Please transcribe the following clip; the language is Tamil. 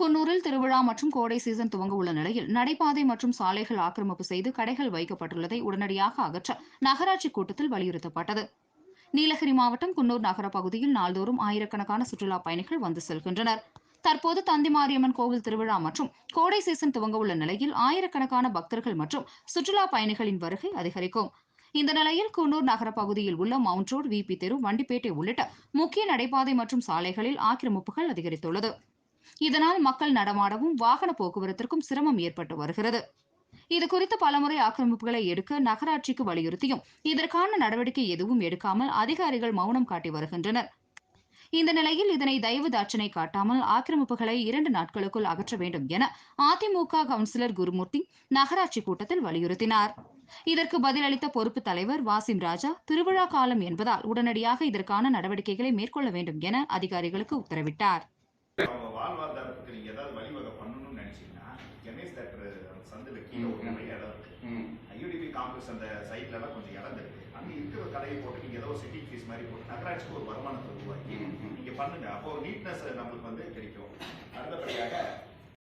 குன்னூரில் திருவிழா மற்றும் கோடை சீசன் துவங்க உள்ள நிலையில் நடைபாதை மற்றும் சாலைகள் ஆக்கிரமிப்பு செய்து கடைகள் வைக்கப்பட்டுள்ளதை உடனடியாக அகற்ற நகராட்சி கூட்டத்தில் வலியுறுத்தப்பட்டது. நீலகிரி மாவட்டம் குன்னூர் நகர பகுதியில் நாள்தோறும் ஆயிரக்கணக்கான சுற்றுலா பயணிகள் வந்து செல்கின்றனர். தற்போது தந்தி மாரியம்மன் கோவில் திருவிழா மற்றும் கோடை சீசன் துவங்க உள்ள நிலையில் ஆயிரக்கணக்கான பக்தர்கள் மற்றும் சுற்றுலா பயணிகளின் வருகை அதிகரிக்கும். இந்த நிலையில் குன்னூர் நகர பகுதியில் உள்ள மவுண்ட் ரோடு விபி தெரு வண்டிப்பேட்டை உள்ளிட்ட முக்கிய நடைபாதை மற்றும் சாலைகளில் ஆக்கிரமிப்புகள் அதிகரித்துள்ளது. இதனால் மக்கள் நடமாடவும் வாகன போக்குவரத்திற்கும் சிரமம் ஏற்பட்டு வருகிறது. இதுகுறித்து பலமுறை ஆக்கிரமிப்புகளை எடுக்க நகராட்சிக்கு வலியுறுத்தியும் இதற்கான நடவடிக்கை எதுவும் எடுக்காமல் அதிகாரிகள் மௌனம் காட்டி வருகின்றனர். இந்த நிலையில் இதனை தயவு தாட்சணை காட்டாமல் ஆக்கிரமிப்புகளை இரண்டு நாட்களுக்குள் அகற்ற வேண்டும் என அதிமுக கவுன்சிலர் குருமூர்த்தி நகராட்சி கூட்டத்தில் வலியுறுத்தினார். இதற்கு பதிலளித்த பொறுப்பு தலைவர் வாசிம் ராஜா திருவிழா காலம் என்பதால் உடனடியாக இதற்கான நடவடிக்கைகளை மேற்கொள்ள வேண்டும் என அதிகாரிகளுக்கு உத்தரவிட்டார். சந்தில கீழே ஒரு இடம் இருக்கு. ஐயூடிபி காம்ப்ளெக்ஸ் அந்த சைட்ல எல்லாம் கொஞ்சம் இடம் இருக்கு அங்க இருக்கிற கடையை போட்டு நீங்க ஏதோ சிட்டிங் ஃபீஸ் மாதிரி போட்டு நகராட்சிக்கு ஒரு வருமானத்தை உருவாக்கி. நீங்க பண்ணுங்க அப்போ நீட்னஸ் நம்மளுக்கு வந்து